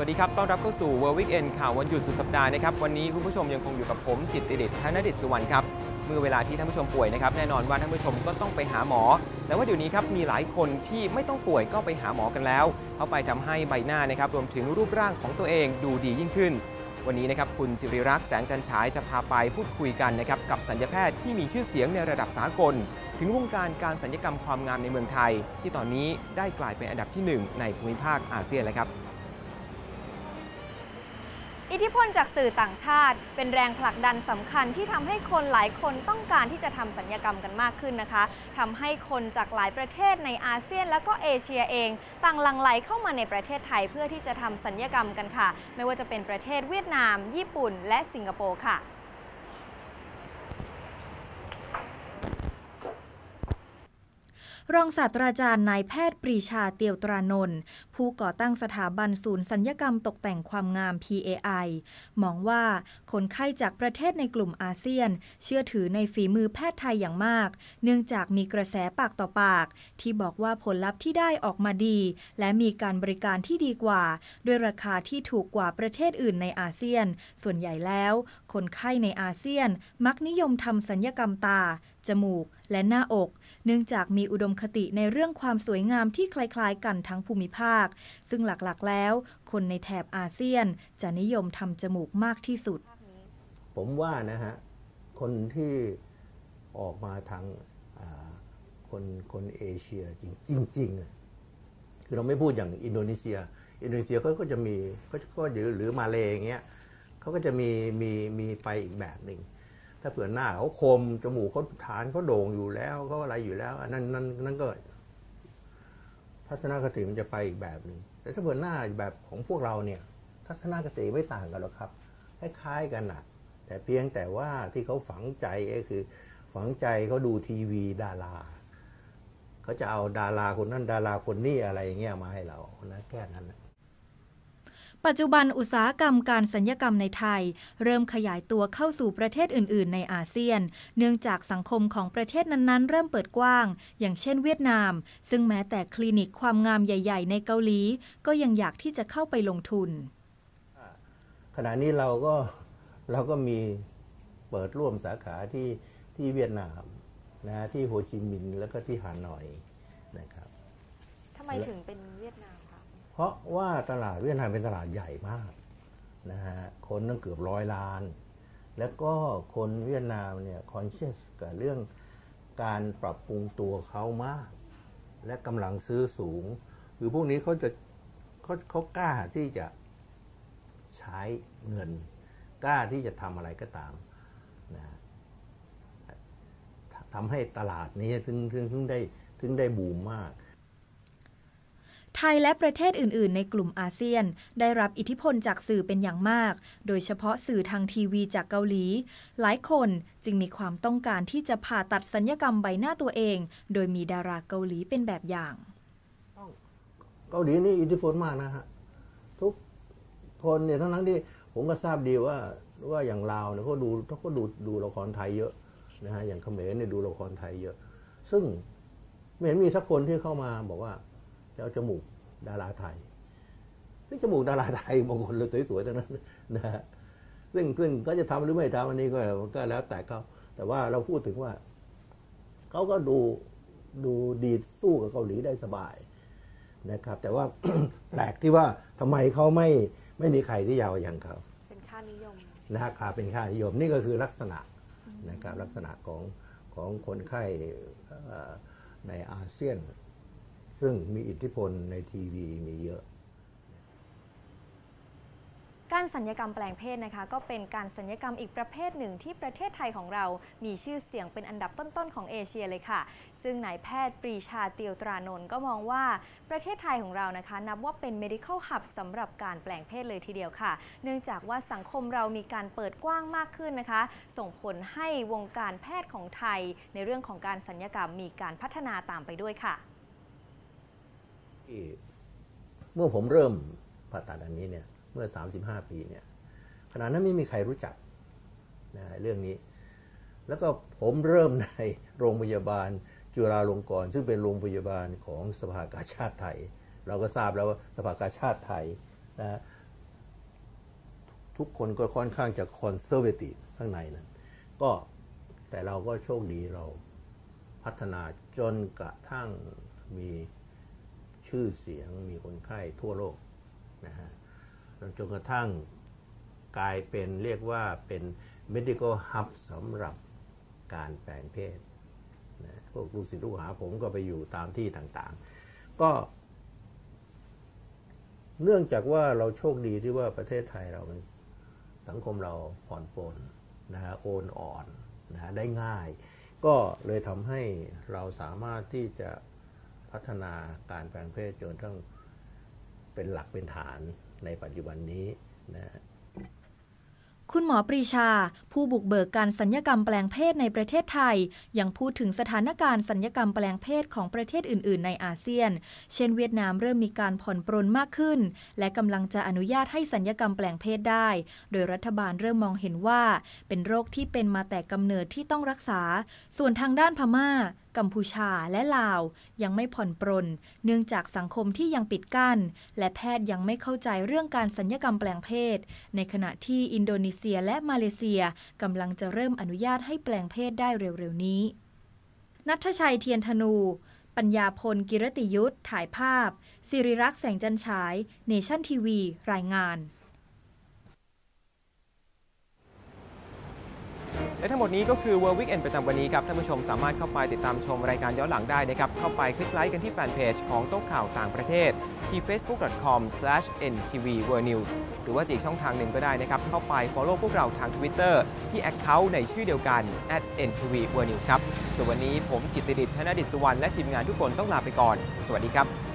วัสดีครับ ต้อนรับเข้าสู่ World Weekend ข่าววันหยุดสุดสัปดาห์นะครับ วันนี้คุณผู้ชมยังคงอยู่กับผมกิตติเดชธนดิษฐ์สุวรรณครับ เมื่อเวลาที่ท่านผู้ชมป่วยนะครับ แน่นอนว่าท่านผู้ชมก็ต้องไปหาหมอ แต่ว่าเดี๋ยวนี้ครับ มีหลายคนที่ไม่ต้องป่วยก็ไปหาหมอกันแล้ว เข้าไปทำให้ใบหน้านะครับ รวมถึงรูปร่างของตัวเองดูดียิ่งขึ้น วันนี้นะครับ คุณสิริรักษ์แสงจันฉายจะพาไปพูดคุยกันนะครับ กับสัญญแพทย์ที่มีชื่อเสียงในระดับสากล ถึงวงการการสัญญกรรมความงามในเมืองไทย ที่ตอนนี้ได้กลายเป็นอันดับที่หนึ่งในภูมิภาคอาเซียนเลยครับ อิทธิพลจากสื่อต่างชาติ เป็นแรงผลักดันสำคัญที่ทำให้คนหลายคนต้องการที่จะทำสัญญกรรมกันมากขึ้นนะคะทำให้คนจากหลายประเทศในอาเซียน และก็เอเชียเองต่างหลั่งไหลเข้ามาในประเทศไทยเพื่อที่จะทำสัญญกรรมกันค่ะ ไม่ว่าจะเป็นประเทศเวียดนาม ญี่ปุ่น และสิงคโปร์ค่ะ รองศาสตราจารย์นายแพทย์ปรีชาเตียวตรานนท์ผู้ก่อตั้งสถาบันศูนย์สัญญกรรมตกแต่งความงาม PAI มองว่าคนไข้จากประเทศในกลุ่มอาเซียน เชื่อถือในฝีมือแพทย์ไทยอย่างมาก เนื่องจากมีกระแสปากต่อปาก ที่บอกว่าผลลัพธ์ที่ได้ออกมาดี และมีการบริการที่ดีกว่า ด้วยราคาที่ถูกกว่าประเทศอื่นในอาเซียน ส่วนใหญ่แล้ว คนไข้ในอาเซียนมักนิยมทำสัญญกรรมตา จมูก และหน้าอก เนื่องจากมีอุดมคติในเรื่องความสวยงามที่คล้ายๆ กันทั้งภูมิภาค ซึ่งหลักๆแล้ว คนในแถบอาเซียนจะนิยมทำจมูกมากที่สุด ผมว่านะฮะ คนที่ออกมาทางคนคนเอเชียจริงจริงๆคือเราไม่พูดอย่างอินโดนีเซีย อินโดนีเซียเขาก็จะมีก็ก็หรือหรือมาเลอย่างเงี้ยเขาก็จะมีมีมีไปอีกแบบหนึ่ง ถ้าเผื่อหน้าเขาคมจมูกเขาฐานเขาโด่งอยู่แล้วเขาอะไรอยู่แล้วอันนั้นนั่นนั่นก็ทัศนคติมันจะไปอีกแบบหนึ่งแต่ถ้าเผื่อหน้าแบบของพวกเราเนี่ย ทัศนคติไม่ต่างกันหรอกครับคล้ายๆกันนะแต่เพียงแต่ว่าที่เขาฝังใจก็คือ ฝังใจเขาดูทีวีดาราเขาจะเอาดาราคนนั้นดาราคนนี้อะไรอย่างเงี้ยมาให้เรานะแค่นั้นนะ ปัจจุบันอุตสาหกรรมการสัญญกรรมในไทย เริ่มขยายตัวเข้าสู่ประเทศอื่น ๆ ในอาเซียน เนื่องจากสังคมของประเทศนั้น ๆ เริ่มเปิดกว้าง อย่างเช่นเวียดนาม ซึ่งแม้แต่คลินิกความงามใหญ่ ๆ ในเกาหลี ก็ยังอยากที่จะเข้าไปลงทุน ขณะนี้เราก็เราก็มีเปิดร่วมสาขาที่ที่เวียดนามนะฮะที่โฮจิมินห์แล้วก็ที่ฮานอยนะครับทำไมถึงเป็นเวียดนามคะ เพราะว่าตลาดเวียดนามเป็นตลาดใหญ่มากนะฮะคนตั้งเกือบร้อยล้าน แล้วก็คนเวียดนามเนี่ยคอนเชียสกับเรื่องการปรับปรุงตัวเขามาก และกำลังซื้อสูงหรือพวกนี้เขาจะเขาเขากล้าที่จะใช้เงิน กล้าที่จะทำอะไรก็ตามนะทำให้ตลาดนี้ถึงถึงถึงได้ถึงได้บูมมาก ไทยและประเทศอื่น ๆ ในกลุ่มอาเซียน ได้รับอิทธิพลจากสื่อเป็นอย่างมาก โดยเฉพาะสื่อทางทีวีจากเกาหลี หลายคนจึงมีความต้องการที่จะผ่าตัดสัญญกรรมใบหน้าตัวเอง โดยมีดาราเกาหลีเป็นแบบอย่าง เกาหลีนี่อิทธิพลมากนะฮะ ทุกคนเนี่ยทั้งทั้งๆที่ผมก็ทราบดีว่าว่าอย่างลาวเนี่ยเขาดูเขาก็ดูดูละครไทยเยอะนะฮะอย่างเขมรเนี่ยดูละครไทยเยอะ ซึ่งไม่เห็นมีสักคนที่เข้ามาบอกว่าจะเอาจมูก ดาราไทย ซึ่งจมูกดาราไทยบางคนเลยสวยๆทั้งนั้นนะฮะซึ่งซึ่งก็จะทำหรือไม่ทำอันนี้ก็ก็แล้วแต่เขาแต่ว่าเราพูดถึงว่าเขาก็ดูดูดีสู้กับเกาหลีได้สบายนะครับ แต่ว่าแปลกที่ว่าทำไมเขาไม่ไม่มีใครที่ยาวอย่างเขาเป็นค่านิยมนะฮะขาเป็นค่านิยมนี่ก็คือลักษณะนะครับลักษณะของของคนไข้เอ่อในอาเซียน ซึ่งมีอิทธิพลในทีวีมีเยอะ การสัญญกรรมแปลงเพศนะคะ ก็เป็นการสัญญกรรมอีกประเภทหนึ่งที่ประเทศไทยของเรา มีชื่อเสียงเป็นอันดับต้นๆของเอเชียเลยค่ะ ซึ่งนายแพทย์ปรีชาเตียวตรานนท์ก็มองว่าประเทศไทยของเรานะคะ นับว่าเป็น medical hub สำหรับการแปลงเพศเลยทีเดียวค่ะ เนื่องจากว่าสังคมเรามีการเปิดกว้างมากขึ้นนะคะ ส่งผลให้วงการแพทย์ของไทย ในเรื่องของการสัญญกรรมมีการพัฒนาตามไปด้วยค่ะ ที่เมื่อผมเริ่มผ่าตัดอันนี้เนี่ยเมื่อ 35 ปีเนี่ยขณะนั้นไม่มีใครรู้จักนะเรื่องนี้ แล้วก็ผมเริ่มในโรงพยาบาลจุฬาลงกรณ์ซึ่งเป็นโรงพยาบาลของสภากาชาติไทย เราก็ทราบแล้วว่าสภากาชาติไทยนะทุกคนก็ค่อนข้างจะคอนเซอร์เวทีฟข้างในนั้นก็แต่เราก็โชคดีเราพัฒนาจนกระทั่งมี ชื่อเสียงมีคนไข้ทั่วโลกนะฮะจนกระทั่งกลายเป็นเรียกว่าเป็น medical hub สำหรับการแปลงเพศนะพวกลูกศิษย์ลูกหาผมก็ไปอยู่ตามที่ต่างๆ ก็ เนื่องจากว่าเราโชคดีที่ว่าประเทศไทยเรามันสังคมเราผ่อนปลนนะฮะโอนอ่อนนะฮะได้ง่าย ก็เลยทำให้เราสามารถที่จะ พัฒนาการแปลงเพศจนต้องเป็นหลักเป็นฐานในปัจจุบันนี้นะฮะคุณหมอปรีชาผู้บุกเบิกการสัญญกรรมแปลงเพศในประเทศไทย ยังพูดถึงสถานการณ์สัญญกรรมแปลงเพศของประเทศอื่น ๆ ในอาเซียน เช่นเวียดนามเริ่มมีการผ่อนปรนมากขึ้น และกำลังจะอนุญาตให้สัญญกรรมแปลงเพศได้ โดยรัฐบาลเริ่มมองเห็นว่า เป็นโรคที่เป็นมาแต่กำเนิดที่ต้องรักษา ส่วนทางด้านพม่ากัมพูชาและลาว ยังไม่ผ่อนปรน เนื่องจากสังคมที่ยังปิดกั้น และแพทย์ยังไม่เข้าใจเรื่องการสัญญกรรมแปลงเพศ ในขณะที่อินโดนีเซียและมาเลเซียกำลังจะเริ่มอนุญาตให้แปลงเพศได้เร็วๆนี้ นัทชัยเทียนธนู ปัญญาพลกิรติยุทธถ่ายภาพ สิริรักษ์แสงจันฉาย เนชั่นทีวี รายงาน และทั้งหมดนี้ก็คือ World Weekend ประจำวันนี้ครับท่านผู้ชมสามารถเข้าไปติดตามชมรายการย้อนหลังได้นะครับเข้าไปคลิกไลค์กันที่แฟนเพจของโต๊ะข่าวต่างประเทศที่ facebook.com/ntvworldnews หรือว่าจะอีกช่องทางหนึ่งก็ได้นะครับเข้าไป follow พวกเราทาง Twitter ที่ Account ในชื่อเดียวกัน @ntvworldnews ครับส่วนวันนี้ผมกิตติดิษฐ์ธนดิษฐ์สุวรรณและทีมงานทุกคนต้องลาไปก่อน สวัสดีครับ